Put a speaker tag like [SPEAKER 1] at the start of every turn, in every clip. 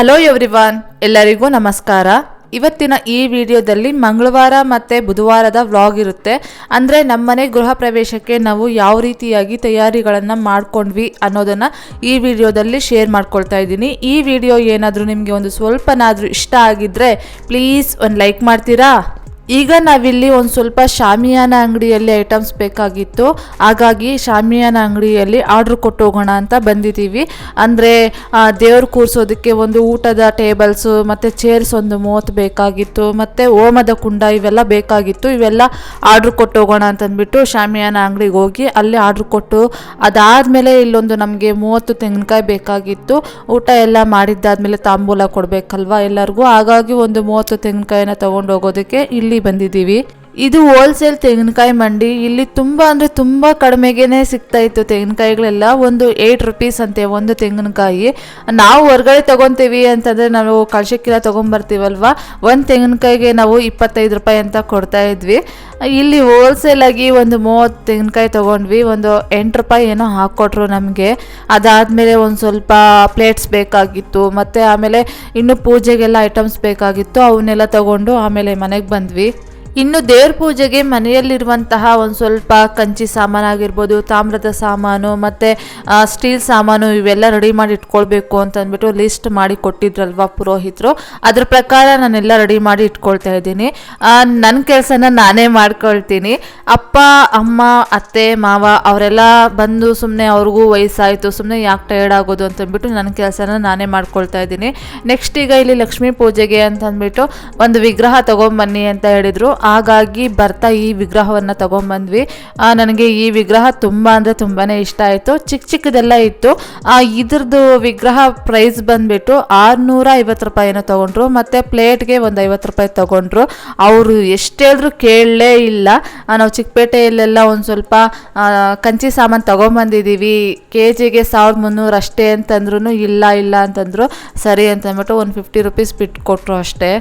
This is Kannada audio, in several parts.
[SPEAKER 1] ಹಲೋ ಎವ್ರಿವಾನ್ ಎಲ್ಲರಿಗೂ ನಮಸ್ಕಾರ. ಇವತ್ತಿನ ಈ ವಿಡಿಯೋದಲ್ಲಿ ಮಂಗಳವಾರ ಮತ್ತು ಬುಧವಾರದ ವ್ಲಾಗ್ ಇರುತ್ತೆ. ಅಂದರೆ ನಮ್ಮನೆ ಗೃಹ ಪ್ರವೇಶಕ್ಕೆ ನಾವು ಯಾವ ರೀತಿಯಾಗಿ ತಯಾರಿಗಳನ್ನು ಮಾಡ್ಕೊಂಡ್ವಿ ಅನ್ನೋದನ್ನು ಈ ವಿಡಿಯೋದಲ್ಲಿ ಶೇರ್ ಮಾಡ್ಕೊಳ್ತಾ ಇದ್ದೀನಿ. ಈ ವಿಡಿಯೋ ಏನಾದರೂ ನಿಮಗೆ ಒಂದು ಸ್ವಲ್ಪನಾದರೂ ಇಷ್ಟ ಆಗಿದ್ದರೆ ಪ್ಲೀಸ್ ಒಂದು ಲೈಕ್ ಮಾಡ್ತೀರಾ? ಈಗ ನಾವಿಲ್ಲಿ ಒಂದು ಸ್ವಲ್ಪ ಶಾಮಿಯಾನ ಅಂಗಡಿಯಲ್ಲಿ ಐಟಮ್ಸ್ ಬೇಕಾಗಿತ್ತು. ಹಾಗಾಗಿ ಶಾಮಿಯಾನ ಅಂಗಡಿಯಲ್ಲಿ ಆರ್ಡ್ರ್ ಕೊಟ್ಟು ಹೋಗೋಣ ಅಂತ ಬಂದಿದ್ದೀವಿ. ಅಂದರೆ ದೇವ್ರು ಕೂರಿಸೋದಕ್ಕೆ ಒಂದು ಊಟದ ಟೇಬಲ್ಸು ಮತ್ತು ಚೇರ್ಸ್ ಒಂದು ಮೂವತ್ತು ಬೇಕಾಗಿತ್ತು, ಮತ್ತು ಓಮದ ಕುಂಡ ಇವೆಲ್ಲ ಬೇಕಾಗಿತ್ತು. ಇವೆಲ್ಲ ಆರ್ಡ್ರ್ ಕೊಟ್ಟು ಹೋಗೋಣ ಅಂತಂದ್ಬಿಟ್ಟು ಶಾಮಿಯಾನ ಅಂಗಡಿಗೆ ಹೋಗಿ ಅಲ್ಲಿ ಆರ್ಡ್ರ್ ಕೊಟ್ಟು, ಅದಾದಮೇಲೆ ಇಲ್ಲೊಂದು ನಮಗೆ ಮೂವತ್ತು ತೆಂಗಿನಕಾಯಿ ಬೇಕಾಗಿತ್ತು. ಊಟ ಎಲ್ಲ ಮಾಡಿದ್ದಾದಮೇಲೆ ತಾಂಬೂಲ ಕೊಡಬೇಕಲ್ವ ಎಲ್ಲರಿಗೂ? ಹಾಗಾಗಿ ಒಂದು ಮೂವತ್ತು ತೆಂಗಿನಕಾಯಿನ ತೊಗೊಂಡು ಹೋಗೋದಕ್ಕೆ ಇಲ್ಲಿ ಬಂದಿದ್ದೀವಿ. ಇದು ಹೋಲ್ಸೇಲ್ ತೆಂಗಿನಕಾಯಿ ಮಂಡಿ. ಇಲ್ಲಿ ತುಂಬ ಅಂದರೆ ತುಂಬ ಕಡಿಮೆಗೇನೆ ಸಿಗ್ತಾ ಇತ್ತು ತೆಂಗಿನಕಾಯಿಗಳೆಲ್ಲ. ಒಂದು ಏಯ್ಟ್ ರುಪೀಸ್ ಅಂತೆ ಒಂದು ತೆಂಗಿನಕಾಯಿ. ನಾವು ಹೊರಗಡೆ ತೊಗೊತೀವಿ ಅಂತಂದರೆ ನಾವು ಕಳ್ಸಕ್ಕಿಲ್ಲ ತೊಗೊಂಬರ್ತೀವಲ್ವ? ಒಂದು ತೆಂಗಿನಕಾಯಿಗೆ ನಾವು ಇಪ್ಪತ್ತೈದು ರೂಪಾಯಿ ಅಂತ ಕೊಡ್ತಾ ಇದ್ವಿ. ಇಲ್ಲಿ ಹೋಲ್ಸೇಲಾಗಿ ಒಂದು ಮೂವತ್ತು ತೆಂಗಿನಕಾಯಿ ತೊಗೊಂಡ್ವಿ. ಒಂದು ಎಂಟು ರೂಪಾಯಿ ಏನೋ ಹಾಕ್ಕೊಟ್ರು ನಮಗೆ. ಅದಾದಮೇಲೆ ಒಂದು ಸ್ವಲ್ಪ ಪ್ಲೇಟ್ಸ್ ಬೇಕಾಗಿತ್ತು. ಮತ್ತು ಆಮೇಲೆ ಇನ್ನು ಪೂಜೆಗೆಲ್ಲ ಐಟಮ್ಸ್ ಬೇಕಾಗಿತ್ತು. ಅವನ್ನೆಲ್ಲ ತಗೊಂಡು ಆಮೇಲೆ ಮನೆಗೆ ಬಂದ್ವಿ. ಇನ್ನು ದೇವ್ರ ಪೂಜೆಗೆ ಮನೆಯಲ್ಲಿರುವಂತಹ ಒಂದು ಸ್ವಲ್ಪ ಕಂಚಿ ಸಾಮಾನು ಆಗಿರ್ಬೋದು ತಾಮ್ರದ ಸಾಮಾನು ಮತ್ತು ಸ್ಟೀಲ್ ಸಾಮಾನು ಇವೆಲ್ಲ ರೆಡಿ ಮಾಡಿ ಇಟ್ಕೊಳ್ಬೇಕು ಅಂತ ಅಂದ್ಬಿಟ್ಟು ಲಿಸ್ಟ್ ಮಾಡಿ ಕೊಟ್ಟಿದ್ರಲ್ವ ಪುರೋಹಿತರು. ಅದ್ರ ಪ್ರಕಾರ ನಾನೆಲ್ಲ ರೆಡಿ ಮಾಡಿ ಇಟ್ಕೊಳ್ತಾ ಇದ್ದೀನಿ. ನನ್ನ ಕೆಲಸನ ನಾನೇ ಮಾಡ್ಕೊಳ್ತೀನಿ. ಅಪ್ಪ, ಅಮ್ಮ, ಅತ್ತೆ, ಮಾವ ಅವರೆಲ್ಲ ಬಂದು ಸುಮ್ಮನೆ ಅವ್ರಿಗೂ ವಯಸ್ಸಾಯಿತು ಸುಮ್ಮನೆ ಯಾಕೆ ಟೈರ್ಡ್ ಆಗೋದು ಅಂತ ಅಂದ್ಬಿಟ್ಟು ನನ್ನ ಕೆಲಸನ ನಾನೇ ಮಾಡ್ಕೊಳ್ತಾ ಇದ್ದೀನಿ. ನೆಕ್ಸ್ಟ್ ಈಗ ಇಲ್ಲಿ ಲಕ್ಷ್ಮೀ ಪೂಜೆಗೆ ಅಂತಂದ್ಬಿಟ್ಟು ಒಂದು ವಿಗ್ರಹ ತಗೊಂಬನ್ನಿ ಅಂತ ಹೇಳಿದರು. ಹಾಗಾಗಿ ಬರ್ತಾ ಈ ವಿಗ್ರಹವನ್ನು ತಗೊಂಬಂದ್ವಿ. ನನಗೆ ಈ ವಿಗ್ರಹ ತುಂಬ ಅಂದರೆ ತುಂಬಾ ಇಷ್ಟ ಆಯಿತು. ಚಿಕ್ಕ ಚಿಕ್ಕದೆಲ್ಲ ಇತ್ತು. ಇದ್ರದ್ದು ವಿಗ್ರಹ ಪ್ರೈಸ್ ಬಂದುಬಿಟ್ಟು ಆರುನೂರ ಐವತ್ತು ರೂಪಾಯಿನ ತೊಗೊಂಡ್ರು, ಮತ್ತು ಪ್ಲೇಟ್ಗೆ ಒಂದು ಐವತ್ತು ರೂಪಾಯಿ ತೊಗೊಂಡ್ರು. ಅವರು ಎಷ್ಟು ಕೇಳಲೇ ಇಲ್ಲ. ನಾವು ಚಿಕ್ಕಪೇಟೆಯಲ್ಲೆಲ್ಲ ಒಂದು ಸ್ವಲ್ಪ ಕಂಚಿ ಸಾಮಾನು ತೊಗೊಂಬಂದಿದ್ದೀವಿ ಕೆ ಜಿಗೆ ಸಾವಿರದ ಮುನ್ನೂರು ಅಷ್ಟೇ ಅಂತಂದ್ರೂ ಇಲ್ಲ ಇಲ್ಲ ಅಂತಂದರು. ಸರಿ ಅಂತಂದ್ಬಿಟ್ಟು ಒಂದು ಫಿಫ್ಟಿ ರುಪೀಸ್ ಬಿಟ್ಟು ಕೊಟ್ಟರು ಅಷ್ಟೇ.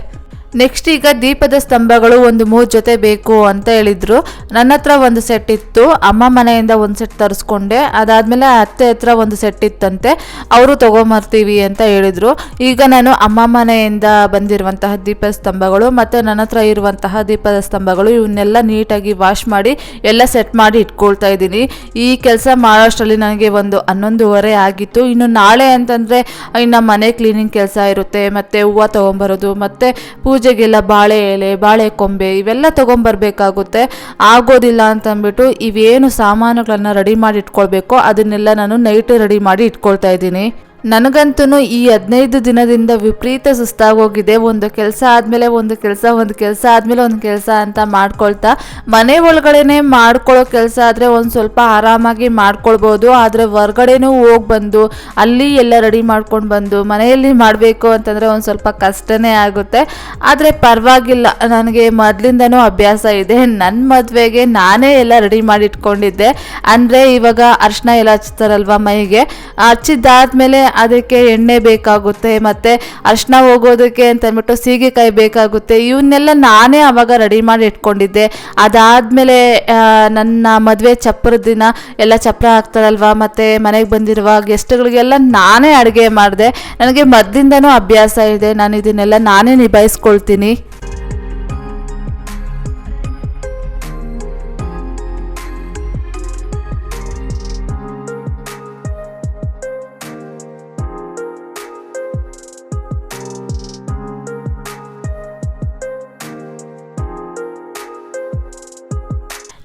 [SPEAKER 1] ನೆಕ್ಸ್ಟ್ ಈಗ ದೀಪದ ಸ್ತಂಭಗಳು ಒಂದು ಮೂರು ಜೊತೆ ಬೇಕು ಅಂತ ಹೇಳಿದ್ರು. ನನ್ನ ಹತ್ರ ಒಂದು ಸೆಟ್ ಇತ್ತು. ಅಮ್ಮ ಮನೆಯಿಂದ ಒಂದು ಸೆಟ್ ತರಿಸ್ಕೊಂಡೆ. ಅದಾದಮೇಲೆ ಅತ್ತೆ ಹತ್ರ ಒಂದು ಸೆಟ್ ಇತ್ತಂತೆ. ಅವರು ತೊಗೊಂಬರ್ತೀವಿ ಅಂತ ಹೇಳಿದರು. ಈಗ ನಾನು ಅಮ್ಮ ಮನೆಯಿಂದ ಬಂದಿರುವಂತಹ ದೀಪದ ಸ್ತಂಭಗಳು ಮತ್ತು ನನ್ನ ಹತ್ರ ಇರುವಂತಹ ದೀಪದ ಸ್ತಂಭಗಳು ಇವನ್ನೆಲ್ಲ ನೀಟಾಗಿ ವಾಶ್ ಮಾಡಿ ಎಲ್ಲ ಸೆಟ್ ಮಾಡಿ ಇಟ್ಕೊಳ್ತಾ ಇದ್ದೀನಿ. ಈ ಕೆಲಸ ಮಾಡೋಷ್ಟರಲ್ಲಿ ನನಗೆ ಒಂದು ಹನ್ನೊಂದುವರೆ ಆಗಿತ್ತು. ಇನ್ನು ನಾಳೆ ಅಂತಂದರೆ ಇನ್ನು ಮನೆ ಕ್ಲೀನಿಂಗ್ ಕೆಲಸ ಇರುತ್ತೆ. ಮತ್ತು ಹೂವು ತೊಗೊಂಬರೋದು, ಮತ್ತು ಪೂಜೆಗೆಲ್ಲ ಬಾಳೆ ಎಲೆ, ಬಾಳೆ ಕೊಂಬೆ ಇವೆಲ್ಲ ತೊಗೊಂಬರ್ಬೇಕಾಗುತ್ತೆ. ಆಗೋದಿಲ್ಲ ಅಂತಂದ್ಬಿಟ್ಟು ಇವೇನು ಸಾಮಾನುಗಳನ್ನು ರೆಡಿ ಮಾಡಿ ಇಟ್ಕೊಳ್ಬೇಕು ಅದನ್ನೆಲ್ಲ ನಾನು ನೈಟ್ ರೆಡಿ ಮಾಡಿ ಇಟ್ಕೊಳ್ತಾ ಇದ್ದೀನಿ. ನನಗಂತೂ ಈ ಹದಿನೈದು ದಿನದಿಂದ ವಿಪರೀತ ಸುಸ್ತಾಗೋಗಿದೆ. ಒಂದು ಕೆಲಸ ಆದಮೇಲೆ ಒಂದು ಕೆಲಸ ಒಂದು ಕೆಲಸ ಆದಮೇಲೆ ಒಂದು ಕೆಲಸ ಅಂತ ಮಾಡ್ಕೊಳ್ತಾ, ಮನೆ ಒಳಗಡೆನೆ ಮಾಡ್ಕೊಳ್ಳೋ ಕೆಲಸ ಆದರೆ ಒಂದು ಸ್ವಲ್ಪ ಆರಾಮಾಗಿ ಮಾಡ್ಕೊಳ್ಬೋದು. ಆದರೆ ಹೊರ್ಗಡೆನೂ ಹೋಗಿ ಬಂದು, ಅಲ್ಲಿ ಎಲ್ಲ ರೆಡಿ ಮಾಡ್ಕೊಂಡು ಬಂದು, ಮನೆಯಲ್ಲಿ ಮಾಡಬೇಕು ಅಂತಂದರೆ ಒಂದು ಸ್ವಲ್ಪ ಕಷ್ಟನೇ ಆಗುತ್ತೆ. ಆದರೆ ಪರವಾಗಿಲ್ಲ, ನನಗೆ ಮೊದಲಿಂದನೂ ಅಭ್ಯಾಸ ಇದೆ. ನನ್ನ ಮದುವೆಗೆ ನಾನೇ ಎಲ್ಲ ರೆಡಿ ಮಾಡಿಟ್ಕೊಂಡಿದ್ದೆ. ಅಂದರೆ ಇವಾಗ ಅರ್ಶಿನ ಎಲ್ಲ ಹಚ್ತಾರಲ್ವ ಮೈಗೆ? ಹಚ್ಚಿದ್ದಾದ್ಮೇಲೆ ಅದಕ್ಕೆ ಎಣ್ಣೆ ಬೇಕಾಗುತ್ತೆ, ಮತ್ತು ಅರ್ಶಿನ ಹೋಗೋದಕ್ಕೆ ಅಂತ ಅಂದ್ಬಿಟ್ಟು ಸೀಗೆಕಾಯಿ ಬೇಕಾಗುತ್ತೆ. ಇವನ್ನೆಲ್ಲ ನಾನೇ ಆವಾಗ ರೆಡಿ ಮಾಡಿ ಇಟ್ಕೊಂಡಿದ್ದೆ. ಅದಾದಮೇಲೆ ನನ್ನ ಮದುವೆ ಚಪ್ಪರದ ದಿನ ಎಲ್ಲ ಚಪ್ಪರ ಹಾಕ್ತಾರಲ್ವ, ಮತ್ತು ಮನೆಗೆ ಬಂದಿರುವ ಗೆಸ್ಟ್ಗಳಿಗೆಲ್ಲ ನಾನೇ ಅಡುಗೆ ಮಾಡಿದೆ. ನನಗೆ ಮದ್ದಿಂದನೂ ಅಭ್ಯಾಸ ಇದೆ. ನಾನು ಇದನ್ನೆಲ್ಲ ನಾನೇ ನಿಭಾಯಿಸ್ಕೊಳ್ತೀನಿ.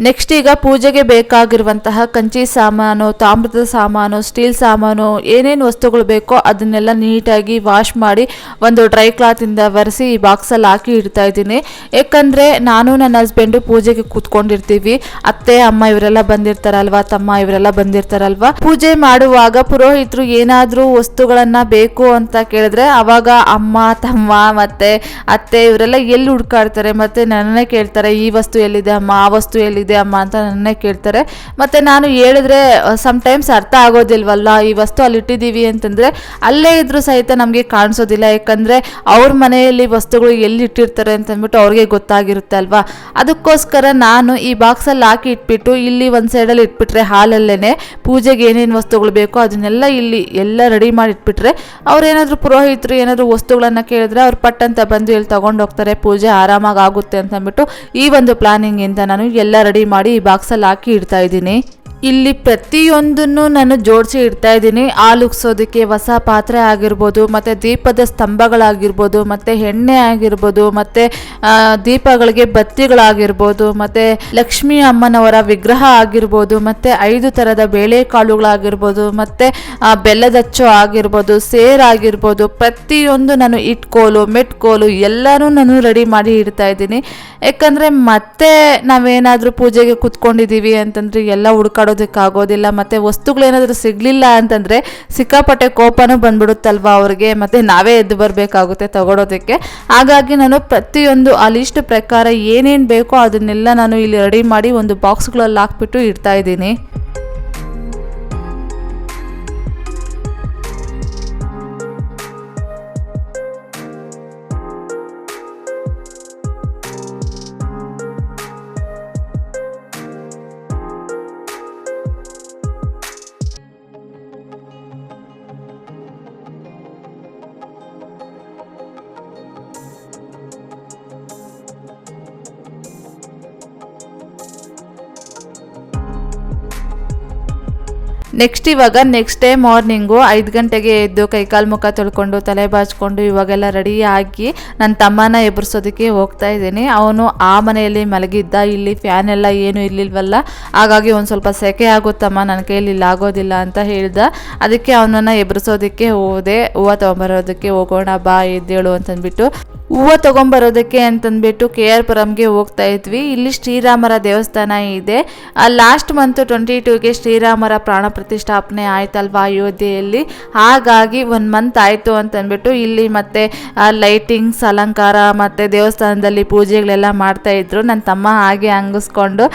[SPEAKER 1] ನೆಕ್ಸ್ಟ್ ಈಗ ಪೂಜೆಗೆ ಬೇಕಾಗಿರುವಂತಹ ಕಂಚಿ ಸಾಮಾನು, ತಾಮ್ರದ ಸಾಮಾನು ಸ್ಟೀಲ್ ಸಾಮಾನು, ಏನೇನು ವಸ್ತುಗಳು ಬೇಕೋ ಅದನ್ನೆಲ್ಲ ನೀಟಾಗಿ ವಾಶ್ ಮಾಡಿ ಒಂದು ಡ್ರೈ ಕ್ಲಾತಿಂದ ಒರೆಸಿ ಈ ಬಾಕ್ಸಲ್ಲಿ ಹಾಕಿ ಇಡ್ತಾ ಇದ್ದೀನಿ. ಯಾಕಂದರೆ ನಾನು ನನ್ನ ಹಸ್ಬೆಂಡು ಪೂಜೆಗೆ ಕೂತ್ಕೊಂಡಿರ್ತೀವಿ. ಅತ್ತೆ, ಅಮ್ಮ ಇವರೆಲ್ಲ ಬಂದಿರ್ತಾರಲ್ವ, ತಮ್ಮ ಇವರೆಲ್ಲ ಬಂದಿರ್ತಾರಲ್ವಾ? ಪೂಜೆ ಮಾಡುವಾಗ ಪುರೋಹಿತರು ಏನಾದರೂ ವಸ್ತುಗಳನ್ನು ಬೇಕು ಅಂತ ಕೇಳಿದ್ರೆ ಆವಾಗ ಅಮ್ಮ, ತಮ್ಮ, ಮತ್ತು ಅತ್ತೆ ಇವರೆಲ್ಲ ಎಲ್ಲಿ ಹುಡ್ಕಾಡ್ತಾರೆ, ಮತ್ತು ನನ್ನನ್ನೇ ಕೇಳ್ತಾರೆ, ಈ ವಸ್ತು ಎಲ್ಲಿದೆ, ಅಮ್ಮ, ಆ ವಸ್ತು ಎಲ್ಲಿದೆ ಇದೆ ಅಮ್ಮ ಅಂತ ನನ್ನೇ ಕೇಳ್ತಾರೆ. ಮತ್ತು ನಾನು ಹೇಳಿದ್ರೆ ಸಮ್ಟೈಮ್ಸ್ ಅರ್ಥ ಆಗೋದಿಲ್ವಲ್ಲ, ಈ ವಸ್ತು ಅಲ್ಲಿ ಇಟ್ಟಿದ್ದೀವಿ ಅಂತಂದರೆ ಅಲ್ಲೇ ಇದ್ದರೂ ಸಹಿತ ನಮಗೆ ಕಾಣಿಸೋದಿಲ್ಲ. ಯಾಕಂದರೆ ಅವ್ರ ಮನೆಯಲ್ಲಿ ವಸ್ತುಗಳು ಎಲ್ಲಿ ಇಟ್ಟಿರ್ತಾರೆ ಅಂತಂದ್ಬಿಟ್ಟು ಅವ್ರಿಗೆ ಗೊತ್ತಾಗಿರುತ್ತೆ ಅಲ್ವಾ? ಅದಕ್ಕೋಸ್ಕರ ನಾನು ಈ ಬಾಕ್ಸಲ್ಲಿ ಹಾಕಿ ಇಟ್ಬಿಟ್ಟು, ಇಲ್ಲಿ ಒಂದು ಸೈಡಲ್ಲಿ ಇಟ್ಬಿಟ್ರೆ ಹಾಲಲ್ಲೇ ಪೂಜೆಗೆ ಏನೇನು ವಸ್ತುಗಳು ಬೇಕೋ ಅದನ್ನೆಲ್ಲ ಇಲ್ಲಿ ಎಲ್ಲ ರೆಡಿ ಮಾಡಿ ಇಟ್ಬಿಟ್ರೆ ಅವ್ರೇನಾದರೂ ಪುರೋಹಿತರು ಏನಾದರೂ ವಸ್ತುಗಳನ್ನು ಕೇಳಿದ್ರೆ ಅವ್ರು ಪಟ್ಟಂತ ಬಂದು ಇಲ್ಲಿ ತೊಗೊಂಡು ಹೋಗ್ತಾರೆ. ಪೂಜೆ ಆರಾಮಾಗಿ ಆಗುತ್ತೆ ಅಂತಂದ್ಬಿಟ್ಟು ಈ ಒಂದು ಪ್ಲಾನಿಂಗಿಂದ ನಾನು ಎಲ್ಲ ಮಾಡಿ ಈ ಬಾಕ್ಸಲ್ಲಿ ಹಾಕಿ ಇಡ್ತಾ ಇದ್ದೀನಿ. ಇಲ್ಲಿ ಪ್ರತಿಯೊಂದನ್ನು ನಾನು ಜೋಡಿಸಿ ಇಡ್ತಾ ಇದ್ದೀನಿ. ಆಲುಗ್ಸೋದಕ್ಕೆ ಹೊಸ ಪಾತ್ರೆ ಆಗಿರ್ಬೋದು, ಮತ್ತು ದೀಪದ ಸ್ತಂಭಗಳಾಗಿರ್ಬೋದು, ಮತ್ತು ಎಣ್ಣೆ ಆಗಿರ್ಬೋದು, ಮತ್ತು ದೀಪಗಳಿಗೆ ಬತ್ತಿಗಳಾಗಿರ್ಬೋದು, ಮತ್ತು ಲಕ್ಷ್ಮೀ ಅಮ್ಮನವರ ವಿಗ್ರಹ ಆಗಿರ್ಬೋದು, ಮತ್ತು ಐದು ಥರದ ಬೇಳೆಕಾಳುಗಳಾಗಿರ್ಬೋದು, ಮತ್ತು ಬೆಲ್ಲದಚ್ಚು ಆಗಿರ್ಬೋದು ಸೇರಾಗಿರ್ಬೋದು ಪ್ರತಿಯೊಂದು ನಾನು ಇಟ್ಕೋಲು, ಮೆಟ್ಕೋಲು ಎಲ್ಲನೂ ನಾನು ರೆಡಿ ಮಾಡಿ ಇಡ್ತಾ ಇದ್ದೀನಿ. ಯಾಕಂದರೆ ಮತ್ತೆ ನಾವೇನಾದರೂ ಪೂಜೆಗೆ ಕೂತ್ಕೊಂಡಿದ್ದೀವಿ ಅಂತಂದರೆ ಎಲ್ಲ ಹುಡ್ಕಾಡೋದಕ್ಕಾಗೋದಿಲ್ಲ ಮತ್ತು ವಸ್ತುಗಳೇನಾದರೂ ಸಿಗಲಿಲ್ಲ ಅಂತಂದರೆ ಸಿಕ್ಕಾಪಟ್ಟೆ ಕೋಪನೂ ಬಂದ್ಬಿಡುತ್ತಲ್ವ ಅವ್ರಿಗೆ, ಮತ್ತು ನಾವೇ ಎದ್ದು ಬರಬೇಕಾಗುತ್ತೆ ತಗೊಳೋದಕ್ಕೆ. ಹಾಗಾಗಿ ನಾನು ಪ್ರತಿಯೊಂದು ಆ ಲಿಸ್ಟ್ ಪ್ರಕಾರ ಏನೇನು ಬೇಕೋ ಅದನ್ನೆಲ್ಲ ನಾನು ಇಲ್ಲಿ ರೆಡಿ ಮಾಡಿ ಒಂದು ಬಾಕ್ಸ್ಗಳಲ್ಲಿ ಹಾಕ್ಬಿಟ್ಟು ಇಡ್ತಾ ಇದ್ದೀನಿ. ನೆಕ್ಸ್ಟ್ ಇವಾಗ ನೆಕ್ಸ್ಟ್ ಡೇ ಮಾರ್ನಿಂಗು ಐದು ಗಂಟೆಗೆ ಎದ್ದು ಕೈಕಾಲು ಮುಖ ತೊಳ್ಕೊಂಡು ತಲೆ ಬಾಚ್ಕೊಂಡು ಇವಾಗೆಲ್ಲ ರೆಡಿ ಆಗಿ ನನ್ನ ತಮ್ಮನ ಎಬ್ಬರಿಸೋದಕ್ಕೆ ಹೋಗ್ತಾ ಇದ್ದೀನಿ. ಅವನು ಆ ಮನೆಯಲ್ಲಿ ಮಲಗಿದ್ದ, ಇಲ್ಲಿ ಫ್ಯಾನ್ ಎಲ್ಲ ಏನು ಇರ್ಲಿಲ್ವಲ್ಲ? ಹಾಗಾಗಿ ಒಂದು ಸ್ವಲ್ಪ ಸೆಕೆ ಆಗುತ್ತಮ್ಮ ನನ್ನ ಕೈಯಲ್ಲಿ ಇಲ್ಲಿ ಆಗೋದಿಲ್ಲ ಅಂತ ಹೇಳ್ದ. ಅದಕ್ಕೆ ಅವನನ್ನು ಎಬ್ಬರಿಸೋದಕ್ಕೆ ಹೋದೆ. ಹೂವು ತೊಗೊಂಬರೋದಕ್ಕೆ ಹೋಗೋಣ, ಬಾ, ಎದ್ದೇಳು ಅಂತಂದ್ಬಿಟ್ಟು ಹೂವು ತೊಗೊಂಬರೋದಕ್ಕೆ ಅಂತಂದ್ಬಿಟ್ಟು ಕೆ ಆರ್ ಪುರಂಗೆ ಹೋಗ್ತಾ ಇದ್ವಿ. ಇಲ್ಲಿ ಶ್ರೀರಾಮರ ದೇವಸ್ಥಾನ ಇದೆ. ಲಾಸ್ಟ್ ಮಂತ್ ಟ್ವೆಂಟಿ ಟೂಗೆ ಶ್ರೀರಾಮರ ಪ್ರಾಣ ಪ್ರತಿಷ್ಠಾಪನೆ ಆಯ್ತಲ್ವಾ ಅಯೋಧ್ಯೆಯಲ್ಲಿ? ಹಾಗಾಗಿ ಒಂದು ಮಂತ್ ಆಯಿತು ಅಂತಂದ್ಬಿಟ್ಟು ಇಲ್ಲಿ ಮತ್ತೆ ಲೈಟಿಂಗ್ಸ್ ಅಲಂಕಾರ ಮತ್ತು ದೇವಸ್ಥಾನದಲ್ಲಿ ಪೂಜೆಗಳೆಲ್ಲ ಮಾಡ್ತಾ ಇದ್ರು. ನನ್ನ ತಮ್ಮ ಹಾಗೆ ಹಂಗಿಸ್ಕೊಂಡು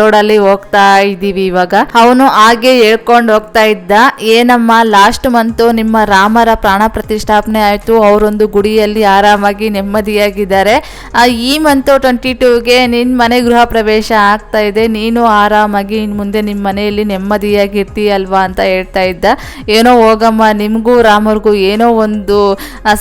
[SPEAKER 1] ರೋಡಲ್ಲಿ ಹೋಗ್ತಾ ಇದ್ದೀವಿ ಇವಾಗ. ಅವನು ಹಾಗೆ ಹೇಳ್ಕೊಂಡು ಹೋಗ್ತಾ ಇದ್ದ, ಏನಮ್ಮ ಲಾಸ್ಟ್ ಮಂತು ನಿಮ್ಮ ರಾಮರ ಪ್ರಾಣ ಪ್ರತಿಷ್ಠಾಪನೆ ಆಯಿತು. ಅವರೊಂದು ಗುಡಿಯಲ್ಲಿ ಆರಾಮಾಗಿ ನೆಮ್ಮದಿಯಾಗಿದ್ದಾರೆ. ಈ ಮಂತು ಟ್ವೆಂಟಿ ಟೂಗೆ ನಿನ್ನ ಮನೆ ಗೃಹ ಪ್ರವೇಶ ಆಗ್ತಾ ಇದೆ. ನೀನು ಆರಾಮಾಗಿ ಇನ್ನು ಮುಂದೆ ನಿಮ್ಮ ಮನೆಯಲ್ಲಿ ನೆಮ್ಮದಿಯಾಗಿ ಇರ್ತೀಯಲ್ವಾ ಅಂತ ಹೇಳ್ತಾ ಇದ್ದ. ಏನೋ ಹೋಗಮ್ಮ, ನಿಮಗೂ ರಾಮರ್ಗೂ ಏನೋ ಒಂದು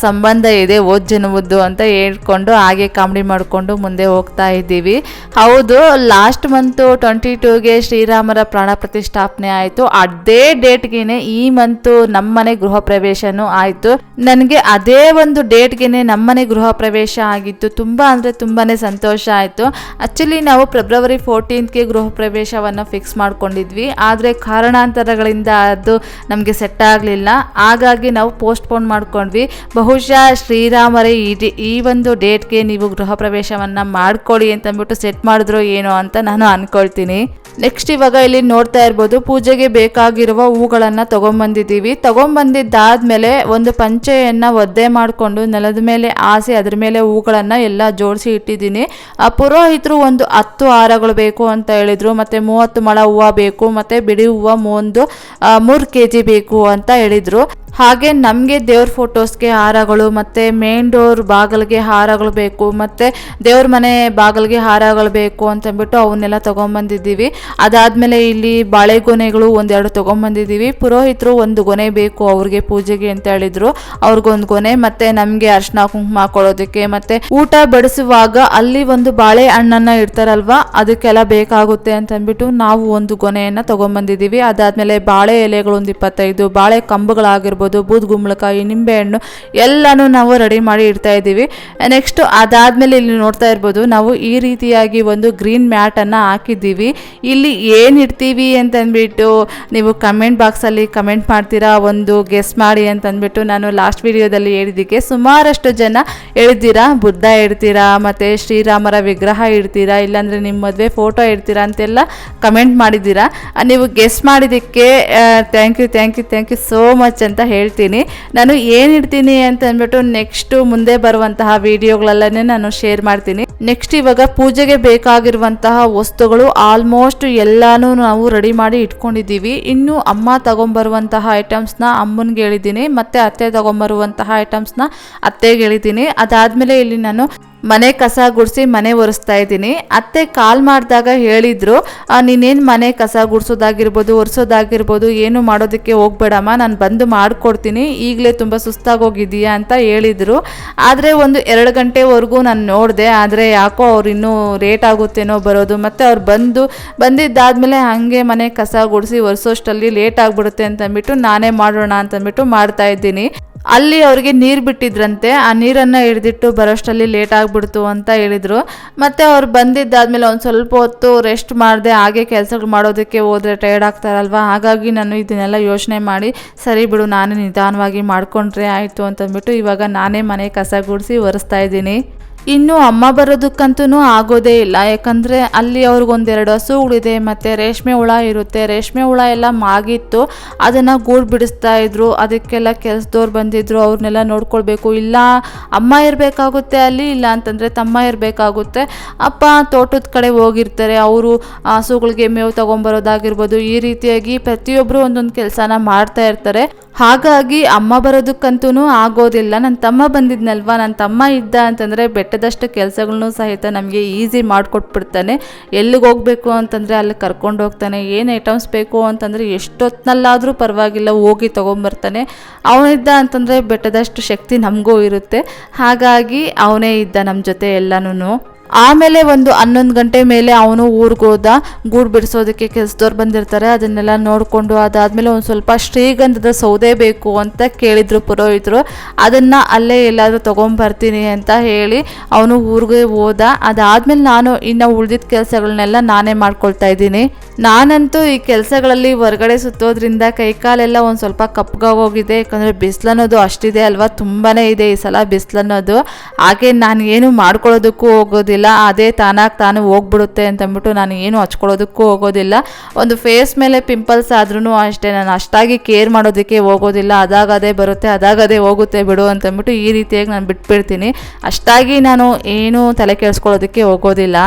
[SPEAKER 1] ಸಂಬಂಧ ಇದೆ ಓದ್ ಜನವದ್ದು ಅಂತ ಹೇಳ್ಕೊಂಡು ಹಾಗೆ ಕಾಮಿಡಿ ಮಾಡಿಕೊಂಡು ಮುಂದೆ ಹೋಗ್ತಾ ಇದ್ದೀವಿ. ಹೌದು, ಲಾಸ್ಟ್ ಮಂತು ಟ್ವೆಂಟಿ ಟೂಗೆ ಶ್ರೀರಾಮರ ಪ್ರಾಣ ಪ್ರತಿಷ್ಠಾಪನೆ ಆಯಿತು. ಅದೇ ಡೇಟ್ಗೆನೆ ಈ ಮಂತು ನಮ್ಮನೆ ಗೃಹ ಪ್ರವೇಶನೂ ಆಯಿತು. ನನಗೆ ಅದೇ ಒಂದು ಡೇಟ್ಗೆನೆ ನಮ್ಮನೆ ಗೃಹ ಪ್ರವೇಶ ಆಗಿತ್ತು. ತುಂಬ ಅಂದರೆ ತುಂಬಾ ಸಂತೋಷ ಆಯಿತು. ಆ್ಯಕ್ಚುಲಿ ನಾವು ಫೆಬ್ರವರಿ ಫೋರ್ಟೀನ್ತ್ಗೆ ಗೃಹ ಪ್ರವೇಶವನ್ನು ಫಿಕ್ಸ್ ಮಾಡ್ಕೊಂಡಿದ್ವಿ. ಆದರೆ ಕಾರಣಾಂತರಗಳಿಂದ ಅದು ನಮಗೆ ಸೆಟ್ ಆಗಲಿಲ್ಲ. ಹಾಗಾಗಿ ನಾವು ಪೋಸ್ಟ್ಪೋನ್ ಮಾಡ್ಕೊಂಡ್ವಿ. ಬಹುಶಃ ಶ್ರೀರಾಮರೇ ಈ ಈ ಒಂದು ಡೇಟ್ಗೆ ನೀವು ಗೃಹ ಪ್ರವೇಶವನ್ನು ಮಾಡ್ಕೊಳ್ಳಿ ಅಂತಂದ್ಬಿಟ್ಟು ಸೆಟ್ ಮಾಡಿದ್ರು ಏನೋ ಅಂತ ನಾನು ಅಂದ್ಕೊಳ್ತೀನಿ ನೆಕ್ಸ್ಟ್ ಇವಾಗ ಇಲ್ಲಿ ನೋಡ್ತಾ ಇರ್ಬೋದು, ಪೂಜೆಗೆ ಬೇಕಾಗಿರುವ ಹೂಗಳನ್ನು ತೊಗೊಂಬಂದಿದ್ದೀವಿ. ತೊಗೊಂಬಂದಿದ್ದಾದ್ಮೇಲೆ ಒಂದು ಪಂಚೆಯನ್ನು ಒದ್ದೆ ಮಾಡಿಕೊಂಡು ನೆಲದ ಮೇಲೆ ಆಸೆ ಅದ್ರ ಮೇಲೆ ಹೂಗಳನ್ನು ಎಲ್ಲ ಜೋಡಿಸಿ ಇಟ್ಟಿದ್ದೀನಿ. ಆ ಪುರೋಹಿತರು ಒಂದು ಹತ್ತು ಹಾರಗಳು ಬೇಕು ಅಂತ ಹೇಳಿದರು, ಮತ್ತು ಮೂವತ್ತು ಮೊಳ ಹೂವು ಬೇಕು, ಮತ್ತು ಬಿಡಿ ಹೂವು ಒಂದು ಮೂರು ಕೆ ಜಿ ಬೇಕು ಅಂತ ಹೇಳಿದರು. ಹಾಗೆ ನಮಗೆ ದೇವ್ರ ಫೋಟೋಸ್ಗೆ ಹಾರಗಳು, ಮತ್ತು ಮೇನ್ ಡೋರ್ ಬಾಗಿಲಿಗೆ ಹಾರಗಳು ಬೇಕು, ಮತ್ತು ದೇವ್ರ ಮನೆ ಬಾಗಿಲಿಗೆ ಹಾರಗಳು ಬೇಕು ಅಂತಂದ್ಬಿಟ್ಟು ಅವನ್ನೆಲ್ಲ ತೊಗೊಂಬಂದಿದ್ದೀವಿ. ಅದಾದಮೇಲೆ ಇಲ್ಲಿ ಬಾಳೆಗೊನೆಗಳು ಒಂದೆರಡು ತೊಗೊಂಬಂದಿದ್ದೀವಿ. ಪುರೋಹಿತರು ಒಂದು ಗೊನೆ ಬೇಕು ಅವ್ರಿಗೆ ಪೂಜೆಗೆ ಅಂತ ಹೇಳಿದರು. ಅವ್ರಿಗೊಂದು ಗೊನೆ, ಮತ್ತು ನಮಗೆ ಅರ್ಶಿನ ಕುಂಕುಮ ಕೊಡೋದಕ್ಕೆ ಮತ್ತು ಊಟ ಬಡಿಸುವಾಗ ಅಲ್ಲಿ ಒಂದು ಬಾಳೆ ಹಣ್ಣನ್ನು ಇಡ್ತಾರಲ್ವ, ಅದಕ್ಕೆಲ್ಲ ಬೇಕಾಗುತ್ತೆ ಅಂತಂದ್ಬಿಟ್ಟು ನಾವು ಒಂದು ಗೊನೆಯನ್ನು ತೊಗೊಂಬಂದಿದ್ದೀವಿ. ಅದಾದಮೇಲೆ ಬಾಳೆ ಎಲೆಗಳು ಒಂದು ಇಪ್ಪತ್ತೈದು, ಬಾಳೆ ಕಂಬಗಳಾಗಿರ್ಬೋದು ಬೂದ್ ಗುಂಬಳಕಾಯಿ ನಿಂಬೆಹಣ್ಣು ಎಲ್ಲನೂ ನಾವು ರೆಡಿ ಮಾಡಿ ಇಡ್ತಾ ಇದ್ದೀವಿ. ನೆಕ್ಸ್ಟ್ ಅದಾದಮೇಲೆ ಇಲ್ಲಿ ನೋಡ್ತಾ ಇರ್ಬೋದು, ನಾವು ಈ ರೀತಿಯಾಗಿ ಒಂದು ಗ್ರೀನ್ ಮ್ಯಾಟನ್ನು ಹಾಕಿದ್ದೀವಿ. ಇಲ್ಲಿ ಏನು ಇಡ್ತೀವಿ ಅಂತಂದ್ಬಿಟ್ಟು ನೀವು ಕಮೆಂಟ್ ಬಾಕ್ಸಲ್ಲಿ ಕಮೆಂಟ್ ಮಾಡ್ತೀರಾ, ಒಂದು ಗೆಸ್ ಮಾಡಿ ಅಂತಂದ್ಬಿಟ್ಟು ನಾನು ಲಾಸ್ಟ್ ವಿಡಿಯೋದಲ್ಲಿ ಹೇಳಿದ್ದಕ್ಕೆ ಸುಮಾರಷ್ಟು ಜನ ಹೇಳಿದ್ದೀರಾ ಬುದ್ಧ ಇಡ್ತೀರಾ ಮತ್ತು ಶ್ರೀರಾಮರ ವಿಗ್ರಹ ಇಡ್ತೀರಾ, ಇಲ್ಲಾಂದರೆ ನಿಮ್ಮ ಮದುವೆ ಫೋಟೋ ಇಡ್ತೀರಾ ಅಂತೆಲ್ಲ ಕಮೆಂಟ್ ಮಾಡಿದ್ದೀರಾ. ನೀವು ಗೆಸ್ ಮಾಡಿದ್ದಕ್ಕೆ thank you thank you thank you so much ಅಂತ ಹೇಳ್ತೀನಿ. ನಾನು ಏನು ಇಡ್ತೀನಿ ಅಂತ ಅಂದ್ಬಿಟ್ಟು ನೆಕ್ಸ್ಟ್ ಮುಂದೆ ಬರುವಂತಹ ವಿಡಿಯೋಗಳಲ್ಲೇ ನಾನು ಶೇರ್ ಮಾಡ್ತೀನಿ. ನೆಕ್ಸ್ಟ್ ಇವಾಗ ಪೂಜೆಗೆ ಬೇಕಾಗಿರುವಂತಹ ವಸ್ತುಗಳು ಆಲ್ಮೋಸ್ಟ್ ಎಲ್ಲಾನು ನಾವು ರೆಡಿ ಮಾಡಿ ಇಟ್ಕೊಂಡಿದ್ದೀವಿ. ಇನ್ನು ಅಮ್ಮ ತಗೊಂಬರುವಂತಹ ಐಟಮ್ಸ್ನ ಅಮ್ಮನಿಗೆ ಹೇಳಿದ್ದೀನಿ. ಮತ್ತೆ ಅತ್ತೆ ತಗೊಂಬರುವಂತಹ ಐಟಮ್ಸ್ನ ಅತ್ತೆಗೆ ಹೇಳಿದ್ದೀನಿ. ಅದಾದಮೇಲೆ ಇಲ್ಲಿ ನಾನು ಮನೆ ಕಸ ಗುಡಿಸಿ ಮನೆ ಒರೆಸ್ತಾ ಇದ್ದೀನಿ. ಅತ್ತೆ ಕಾಲ್ ಮಾಡಿದಾಗ ಹೇಳಿದ್ರು ನೀನೇನು ಮನೆ ಕಸ ಗುಡಿಸೋದಾಗಿರ್ಬೋದು, ಒರೆಸೋದಾಗಿರ್ಬೋದು, ಏನು ಮಾಡೋದಕ್ಕೆ ಹೋಗ್ಬೇಡಮ್ಮ, ನಾನು ಬಂದು ಮಾಡಿಕೊಡ್ತೀನಿ, ಈಗಲೇ ತುಂಬ ಸುಸ್ತಾಗೋಗಿದೀಯಾ ಅಂತ ಹೇಳಿದ್ರು. ಆದರೆ ಒಂದು ಎರಡು ಗಂಟೆವರೆಗೂ ನಾನು ನೋಡಿದೆ, ಆದರೆ ಯಾಕೋ ಅವ್ರು ಇನ್ನೂ ರೇಟ್ ಆಗುತ್ತೇನೋ ಬರೋದು. ಮತ್ತು ಅವ್ರು ಬಂದು, ಬಂದಿದ್ದಾದಮೇಲೆ ಹಾಗೆ ಮನೆ ಕಸ ಗುಡಿಸಿ ಒರೆಸೋಷ್ಟಲ್ಲಿ ಲೇಟ್ ಆಗಿಬಿಡುತ್ತೆ ಅಂತಂದ್ಬಿಟ್ಟು ನಾನೇ ಮಾಡೋಣ ಅಂತಂದ್ಬಿಟ್ಟು ಮಾಡ್ತಾ ಇದ್ದೀನಿ. ಅಲ್ಲಿ ಅವ್ರಿಗೆ ನೀರು ಬಿಟ್ಟಿದ್ರಂತೆ. ಆ ನೀರನ್ನು ಹಿಡಿದಿಟ್ಟು ಬರೋಷ್ಟರಲ್ಲಿ ಲೇಟ್ ಆಗಿಬಿಡ್ತು ಅಂತ ಹೇಳಿದರು. ಮತ್ತು ಅವ್ರು ಬಂದಿದ್ದಾದಮೇಲೆ ಒಂದು ಸ್ವಲ್ಪ ಹೊತ್ತು ರೆಸ್ಟ್ ಮಾಡಿದೆ ಹಾಗೆ ಕೆಲಸಗಳು ಮಾಡೋದಕ್ಕೆ ಹೋದರೆ ಟಯರ್ಡ್ ಆಗ್ತಾರಲ್ವ? ಹಾಗಾಗಿ ನಾನು ಇದನ್ನೆಲ್ಲ ಯೋಚನೆ ಮಾಡಿ, ಸರಿ ಬಿಡು, ನಾನೇ ನಿಧಾನವಾಗಿ ಮಾಡಿಕೊಂಡ್ರೆ ಆಯಿತು ಅಂತಂದ್ಬಿಟ್ಟು ಇವಾಗ ನಾನೇ ಮನೆ ಕಸ ಗುಡಿಸಿ ಒರೆಸ್ತಾ ಇದ್ದೀನಿ. ಇನ್ನು ಅಮ್ಮ ಬರೋದಕ್ಕಂತೂ ಆಗೋದೇ ಇಲ್ಲ. ಯಾಕಂದರೆ ಅಲ್ಲಿ ಅವ್ರಿಗೊಂದೆರಡು ಹಸುಗಳಿದೆ ಮತ್ತು ರೇಷ್ಮೆ ಹುಳ ಇರುತ್ತೆ. ರೇಷ್ಮೆ ಹುಳ ಎಲ್ಲ ಮಾಗಿತ್ತು. ಅದನ್ನು ಗೂಡು ಬಿಡಿಸ್ತಾ ಇದ್ರು. ಅದಕ್ಕೆಲ್ಲ ಕೆಲಸದವ್ರು ಬಂದಿದ್ರು. ಅವ್ರನ್ನೆಲ್ಲ ನೋಡ್ಕೊಳ್ಬೇಕು. ಇಲ್ಲ, ಅಮ್ಮ ಇರಬೇಕಾಗುತ್ತೆ ಅಲ್ಲಿ, ಇಲ್ಲ ಅಂತಂದರೆ ತಮ್ಮ ಇರಬೇಕಾಗುತ್ತೆ. ಅಪ್ಪ ತೋಟದ ಕಡೆ ಹೋಗಿರ್ತಾರೆ. ಅವರು ಹಸುಗಳಿಗೆ ಮೇವು ತೊಗೊಂಬರೋದಾಗಿರ್ಬೋದು. ಈ ರೀತಿಯಾಗಿ ಪ್ರತಿಯೊಬ್ಬರು ಒಂದೊಂದು ಕೆಲಸನ ಮಾಡ್ತಾ ಇರ್ತಾರೆ. ಹಾಗಾಗಿ ಅಮ್ಮ ಬರೋದಕ್ಕಂತೂ ಆಗೋದಿಲ್ಲ. ನನ್ನ ತಮ್ಮ ಬಂದಿದ್ನಲ್ವ? ನನ್ನ ತಮ್ಮ ಇದ್ದ ಅಂತಂದರೆ ಬೆಟ್ಟದಷ್ಟು ಕೆಲಸಗಳನ್ನು ಸಹಿತ ನಮಗೆ ಈಸಿ ಮಾಡಿಕೊಟ್ಬಿಡ್ತಾನೆ. ಎಲ್ಲಿಗೆ ಹೋಗಬೇಕು ಅಂತಂದರೆ ಅಲ್ಲಿ ಕರ್ಕೊಂಡು ಹೋಗ್ತಾನೆ. ಏನು ಐಟಮ್ಸ್ ಬೇಕು ಅಂತಂದರೆ ಎಷ್ಟೊತ್ತಿನಲ್ಲಾದರೂ ಪರವಾಗಿಲ್ಲ, ಹೋಗಿ ತೊಗೊಂಬರ್ತಾನೆ. ಅವನಿದ್ದ ಅಂತಂದರೆ ಬೆಟ್ಟದಷ್ಟು ಶಕ್ತಿ ನಮಗೂ ಇರುತ್ತೆ. ಹಾಗಾಗಿ ಅವನೇ ಇದ್ದ ನಮ್ಮ ಜೊತೆ ಎಲ್ಲನೂ ಆಮೇಲೆ ಒಂದು ಹನ್ನೊಂದು ಗಂಟೆ ಮೇಲೆ ಅವನು ಊರಿಗೆ ಹೋದ, ಗೂಡು ಬಿಡಿಸೋದಕ್ಕೆ ಕೆಲಸದವ್ರು ಬಂದಿರ್ತಾರೆ, ಅದನ್ನೆಲ್ಲ ನೋಡಿಕೊಂಡು ಅದಾದಮೇಲೆ ಒಂದು ಸ್ವಲ್ಪ ಶ್ರೀಗಂಧದ ಸೌದೆ ಬೇಕು ಅಂತ ಕೇಳಿದರು ಪುರೋಹಿತರು. ಅದನ್ನು ಅಲ್ಲೇ ಎಲ್ಲಾದರೂ ತೊಗೊಂಬರ್ತೀನಿ ಅಂತ ಹೇಳಿ ಅವನು ಊರಿಗೆ ಹೋದ. ಅದಾದಮೇಲೆ ನಾನು ಇನ್ನು ಉಳಿದಿದ್ದ ಕೆಲಸಗಳನ್ನೆಲ್ಲ ನಾನೇ ಮಾಡ್ಕೊಳ್ತಾ ಇದ್ದೀನಿ. ನಾನಂತೂ ಈ ಕೆಲಸಗಳಲ್ಲಿ ಹೊರಗಡೆ ಸುತ್ತೋದ್ರಿಂದ ಕೈಕಾಲೆಲ್ಲ ಒಂದು ಸ್ವಲ್ಪ ಕಪ್ಪಗೋಗಿದೆ ಯಾಕಂದರೆ ಬಿಸಿಲನ್ನೋದು ಅಷ್ಟಿದೆ ಅಲ್ವಾ? ತುಂಬಾ ಇದೆ ಈ ಸಲ ಬಿಸಿಲನ್ನೋದು ಹಾಗೆ ನಾನು ಏನು ಮಾಡ್ಕೊಳ್ಳೋದಕ್ಕೂ ಹೋಗೋದಿಲ್ಲ. ಅದೇ ತಾನಾಗಿ ತಾನು ಹೋಗ್ಬಿಡುತ್ತೆ ಅಂತಂದ್ಬಿಟ್ಟು ನಾನು ಏನು ಹಚ್ಕೊಳ್ಳೋದಕ್ಕೂ ಹೋಗೋದಿಲ್ಲ. ಒಂದು ಫೇಸ್ ಮೇಲೆ ಪಿಂಪಲ್ಸ್ ಆದ್ರೂ ಅಷ್ಟೇ, ನಾನು ಅಷ್ಟಾಗಿ ಕೇರ್ ಮಾಡೋದಕ್ಕೆ ಹೋಗೋದಿಲ್ಲ. ಅದಾಗದೇ ಬರುತ್ತೆ ಅದಾಗದೇ ಹೋಗುತ್ತೆ ಬಿಡು ಅಂತಂದ್ಬಿಟ್ಟು ಈ ರೀತಿಯಾಗಿ ನಾನು ಬಿಟ್ಬಿಡ್ತೀನಿ. ಅಷ್ಟಾಗಿ ನಾನು ಏನು ತಲೆ ಕೆಡಿಸ್ಕೊಳ್ಳೋದಕ್ಕೆ ಹೋಗೋದಿಲ್ಲ.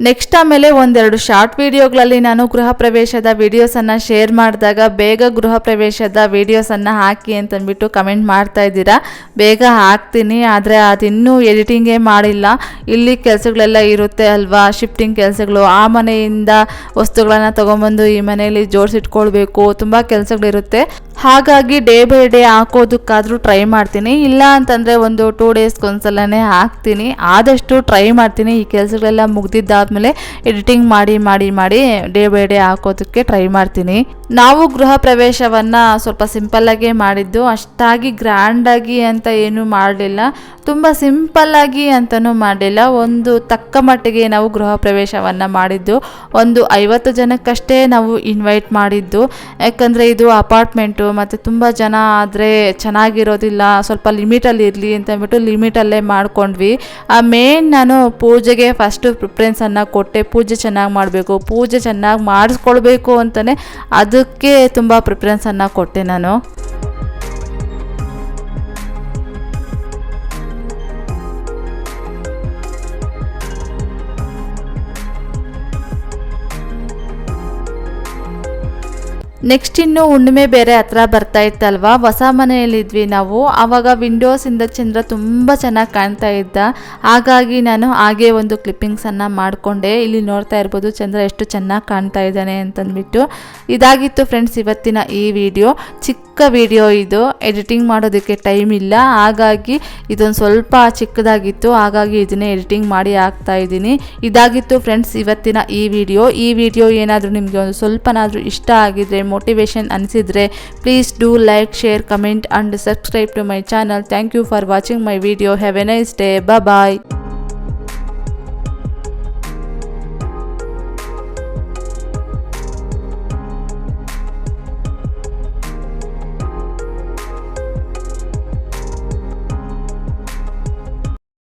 [SPEAKER 1] ನೆಕ್ಸ್ಟ್ ಆಮೇಲೆ ಒಂದೆರಡು ಶಾರ್ಟ್ ವಿಡಿಯೋಗಳಲ್ಲಿ ನಾನು ಗೃಹ ಪ್ರವೇಶದ ವಿಡಿಯೋಸನ್ನು ಶೇರ್ ಮಾಡಿದಾಗ ಬೇಗ ಗೃಹ ಪ್ರವೇಶದ ವಿಡಿಯೋಸನ್ನು ಹಾಕಿ ಅಂತಂದ್ಬಿಟ್ಟು ಕಮೆಂಟ್ ಮಾಡ್ತಾ ಇದ್ದೀರಾ? ಬೇಗ ಹಾಕ್ತೀನಿ, ಆದರೆ ಅದಿನ್ನೂ ಎಡಿಟಿಂಗೇ ಮಾಡಿಲ್ಲ. ಇಲ್ಲಿ ಕೆಲಸಗಳೆಲ್ಲ ಇರುತ್ತೆ ಅಲ್ವಾ? ಶಿಫ್ಟಿಂಗ್ ಕೆಲಸಗಳು. ಆ ಮನೆಯಿಂದ ವಸ್ತುಗಳನ್ನು ತೊಗೊಂಬಂದು ಈ ಮನೆಯಲ್ಲಿ ಜೋಡಿಸಿಟ್ಕೊಳ್ಬೇಕು. ತುಂಬ ಕೆಲಸಗಳಿರುತ್ತೆ. ಹಾಗಾಗಿ ಡೇ ಬೈ ಡೇ ಹಾಕೋದಕ್ಕಾದರೂ ಟ್ರೈ ಮಾಡ್ತೀನಿ. ಇಲ್ಲ ಅಂತಂದರೆ ಒಂದು ಟೂ ಡೇಸ್ಗೆ ಒಂದ್ಸಲನೇ ಹಾಕ್ತೀನಿ. ಆದಷ್ಟು ಟ್ರೈ ಮಾಡ್ತೀನಿ. ಈ ಕೆಲಸಗಳೆಲ್ಲ ಮುಗ್ದಿದ್ದಾದಮೇಲೆ ಎಡಿಟಿಂಗ್ ಮಾಡಿ ಮಾಡಿ ಮಾಡಿ ಡೇ ಬೈ ಡೇ ಹಾಕೋದಕ್ಕೆ ಟ್ರೈ ಮಾಡ್ತೀನಿ. ನಾವು ಗೃಹ ಪ್ರವೇಶವನ್ನು ಸ್ವಲ್ಪ ಸಿಂಪಲ್ಲಾಗೇ ಮಾಡಿದ್ದು, ಅಷ್ಟಾಗಿ ಗ್ರ್ಯಾಂಡಾಗಿ ಅಂತ ಏನೂ ಮಾಡಲಿಲ್ಲ. ತುಂಬ ಸಿಂಪಲ್ಲಾಗಿ ಅಂತಲೂ ಮಾಡಲಿಲ್ಲ. ಒಂದು ತಕ್ಕ ಮಟ್ಟಿಗೆ ನಾವು ಗೃಹ ಪ್ರವೇಶವನ್ನು ಮಾಡಿದ್ದು. ಒಂದು ಐವತ್ತು ಜನಕ್ಕಷ್ಟೇ ನಾವು ಇನ್ವೈಟ್ ಮಾಡಿದ್ದು. ಯಾಕಂದರೆ ಇದು ಅಪಾರ್ಟ್ಮೆಂಟು ಮತ್ತು ತುಂಬ ಜನ ಆದರೆ ಚೆನ್ನಾಗಿರೋದಿಲ್ಲ. ಸ್ವಲ್ಪ ಲಿಮಿಟಲ್ಲಿ ಇರಲಿ ಅಂತ ಅಂದ್ಬಿಟ್ಟು ಲಿಮಿಟಲ್ಲೇ ಮಾಡ್ಕೊಂಡ್ವಿ. ಮೇನ್ ನಾನು ಪೂಜೆಗೆ ಫಸ್ಟು ಪ್ರಿಫ್ರೆನ್ಸನ್ನು ಕೊಟ್ಟೆ. ಪೂಜೆ ಚೆನ್ನಾಗಿ ಮಾಡಬೇಕು, ಪೂಜೆ ಚೆನ್ನಾಗಿ ಮಾಡಿಸ್ಕೊಳ್ಬೇಕು ಅಂತಲೇ ಅದಕ್ಕೆ ತುಂಬ ಪ್ರಿಫರೆನ್ಸನ್ನು ಕೊಟ್ಟೆ ನಾನು. ನೆಕ್ಸ್ಟ್ ಇನ್ನು ಹುಣ್ಣಿಮೆ ಬೇರೆ ಹತ್ರ ಬರ್ತಾ ಇತ್ತಲ್ವಾ? ಹೊಸ ಮನೆಯಲ್ಲಿದ್ವಿ ನಾವು. ಆವಾಗ ವಿಂಡೋಸಿಂದ ಚಂದ್ರ ತುಂಬ ಚೆನ್ನಾಗಿ ಕಾಣ್ತಾ ಇದ್ದ. ಹಾಗಾಗಿ ನಾನು ಹಾಗೆ ಒಂದು ಕ್ಲಿಪ್ಪಿಂಗ್ಸನ್ನು ಮಾಡಿಕೊಂಡೆ. ಇಲ್ಲಿ ನೋಡ್ತಾ ಇರ್ಬೋದು ಚಂದ್ರ ಎಷ್ಟು ಚೆನ್ನಾಗಿ ಕಾಣ್ತಾ ಇದ್ದಾನೆ ಅಂತಂದ್ಬಿಟ್ಟು. ಇದಾಗಿತ್ತು ಫ್ರೆಂಡ್ಸ್ ಇವತ್ತಿನ ಈ ವಿಡಿಯೋ ಚಿಕ್ಕ ವಿಡಿಯೋ ಇದು. ಎಡಿಟಿಂಗ್ ಮಾಡೋದಕ್ಕೆ ಟೈಮ್ ಇಲ್ಲ. ಹಾಗಾಗಿ ಇದೊಂದು ಸ್ವಲ್ಪ ಚಿಕ್ಕದಾಗಿತ್ತು. ಹಾಗಾಗಿ ಇದನ್ನೇ ಎಡಿಟಿಂಗ್ ಮಾಡಿ ಹಾಕ್ತಾ ಇದ್ದೀನಿ. ಇದಾಗಿತ್ತು ಫ್ರೆಂಡ್ಸ್ ಇವತ್ತಿನ ಈ ವಿಡಿಯೋ ಈ ವಿಡಿಯೋ ಏನಾದರೂ ನಿಮಗೆ ಒಂದು ಸ್ವಲ್ಪನಾದರೂ ಇಷ್ಟ ಆಗಿದ್ರೆ motivation ಅನಿಸಿದರೆ please do like share comment and subscribe to my channel thank you for watching my video have a nice day bye